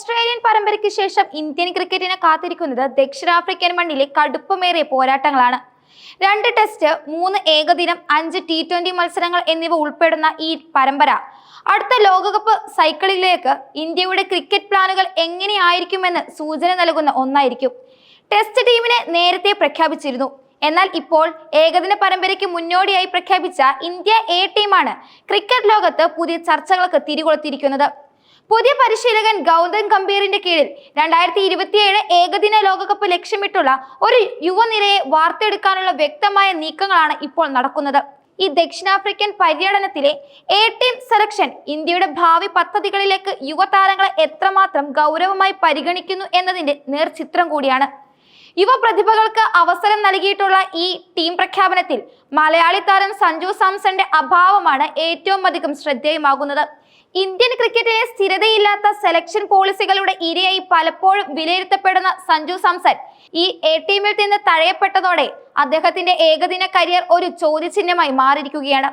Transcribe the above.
Australian പരമ്പരയ്ക്ക് ശേഷം Indian ക്രിക്കറ്റിനെ കാത്തിരിക്കുന്നത് ദക്ഷിണാഫ്രിക്കൻ മണ്ണിലെ കടുപ്പമേറിയ പോരാട്ടങ്ങളാണ്. രണ്ട് ടെസ്റ്റ് മൂന്ന് ഏകദിനം അഞ്ച് ടി ട്വന്റി മത്സരങ്ങൾ എന്നിവ ഉൾപ്പെടുന്ന ഈ പരമ്പര. അടുത്ത ലോകകപ്പ് സൈക്കിളിലേക്ക് ഇന്ത്യയുടെ ക്രിക്കറ്റ് പ്ലാനുകൾ എങ്ങനെയായിരിക്കുമെന്ന് സൂചന നൽകുന്ന ഒന്നായിരിക്കും. ടെസ്റ്റ് ടീമിനെ നേരത്തെ പ്രഖ്യാപിച്ചിരുന്നു. എന്നാൽ ഇപ്പോൾ ഏകദിന പരമ്പരയ്ക്ക് മുന്നോടിയായി പ്രഖ്യാപിച്ച ഇന്ത്യ എ ടീമാണ് ക്രിക്കറ്റ് ലോകത്ത് പുതിയ ചർച്ചകൾക്ക് തിരികൊളുത്തിയിരിക്കുന്നത്. പുതിയ പരിശീലകൻ ഗൗതം ഗംഭീറിന്റെ കീഴിൽ രണ്ടായിരത്തി ഇരുപത്തിയേഴ് ഏകദിന ലോകകപ്പ് ലക്ഷ്യമിട്ടുള്ള ഒരു യുവനിരയെ വാർത്തെടുക്കാനുള്ള വ്യക്തമായ നീക്കങ്ങളാണ് ഇപ്പോൾ നടക്കുന്നത്. ഈ ദക്ഷിണാഫ്രിക്കൻ പര്യടനത്തിലെ എ ടീം സെലക്ഷൻ ഇന്ത്യയുടെ ഭാവി പദ്ധതികളിലേക്ക് യുവതാരങ്ങളെ എത്രമാത്രം ഗൗരവമായി പരിഗണിക്കുന്നു എന്നതിന്റെ നേർചിത്രം കൂടിയാണ്. യുവ പ്രതിഭകൾക്ക് അവസരം നൽകിയിട്ടുള്ള ഈ ടീം പ്രഖ്യാപനത്തിൽ മലയാളി താരം സഞ്ജു സാംസന്റെ അഭാവമാണ് ഏറ്റവും അധികം ശ്രദ്ധേയമാകുന്നത്. ഇന്ത്യൻ ക്രിക്കറ്റിലെ സ്ഥിരതയില്ലാത്ത സെലക്ഷൻ പോളിസികളുടെ ഇരയായി പലപ്പോഴും വിലയിരുത്തപ്പെടുന്ന സഞ്ജു സാംസൺ ഈ എ ടീമിൽ നിന്ന് തഴയപ്പെട്ടതോടെ അദ്ദേഹത്തിന്റെ ഏകദിന കരിയർ ഒരു ചോദ്യചിഹ്നമായി മാറിയിരിക്കുകയാണ്.